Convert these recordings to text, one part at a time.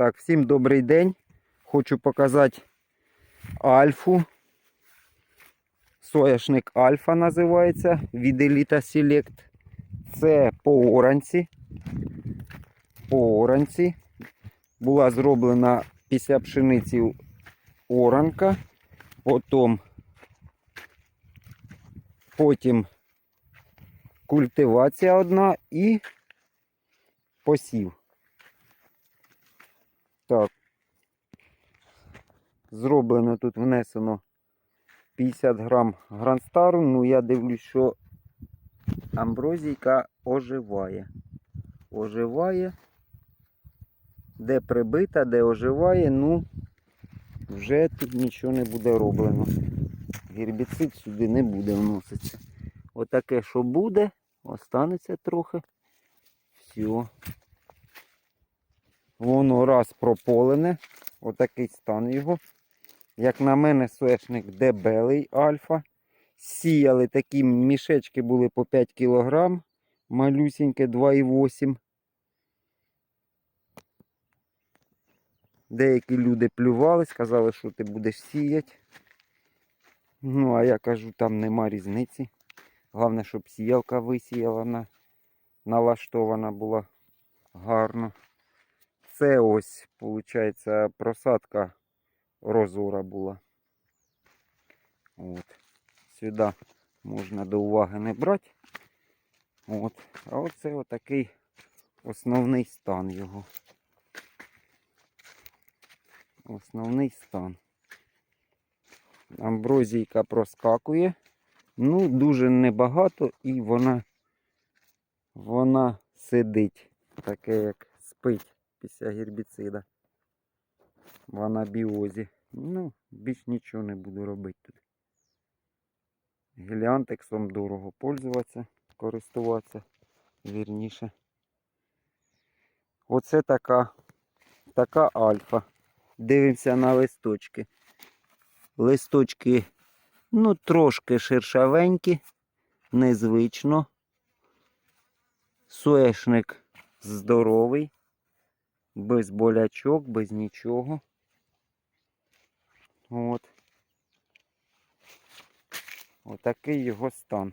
Так, всім добрий день. Хочу показати альфу. Сояшник Альфа називається від Elita Select. Це по оранці. По оранці. Була зроблена після пшениці оранка. Потім, потім культивація одна і посів. Так. Зроблено тут внесено 50 грам гранстару. Ну, я дивлюсь, що амброзійка оживає. Оживає. Де прибита, де оживає, ну вже тут нічого не буде роблено. Гербіцид сюди не буде вноситися. Отаке, що буде, останеться трохи. Все. Воно раз прополене. Отакий стан його. Як на мене, соєшник дебелий альфа. Сіяли такі мішечки були по 5 кг. Малюсіньке 2,8. Деякі люди плювали, сказали, що ти будеш сіяти. Ну, а я кажу, там нема різниці. Головне, щоб сіялка висіяла, налаштована була гарно. Це ось, виходить, просадка розора була. От. Сюди можна до уваги не брати. От. А оце отакий основний стан його. Основний стан. Амброзійка проскакує. Ну, дуже небагато і вона, вона сидить. Таке як спить після гербіцида. В анабіозі. Ну, більш нічого не буду робити тут. Геліантексом дорого пользуватися, користуватися, вірніше. Оце така, така альфа. Дивимося на листочки. Листочки, ну, трошки шершавенькі, незвично. Суешник здоровий, без болячок, без нічого. От. Отакий його стан.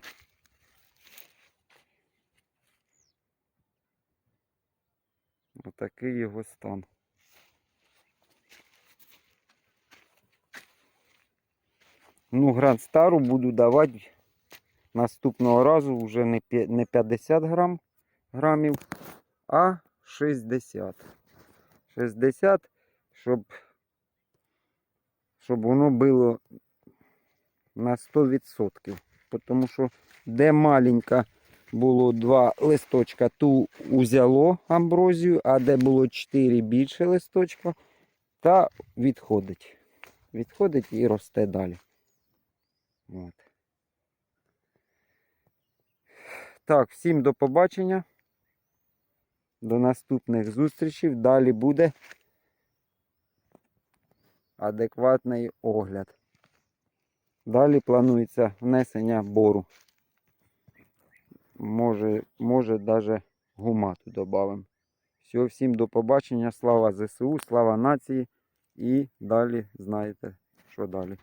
Отакий його стан. Ну, Гранд Стару буду давати наступного разу вже не п'я- 50 грам, грамів, а 60. 60, щоб, щоб воно було на 100%. Тому що де маленька було два листочка, ту узяло амброзію, а де було 4 більше листочка, та відходить. Відходить і росте далі. От. Так, всім до побачення. До наступних зустрічей. Далі буде адекватний огляд. Далі планується внесення бору. Може, може навіть гумату додамо. Все, всім до побачення. Слава ЗСУ, слава нації. І далі знаєте, що далі.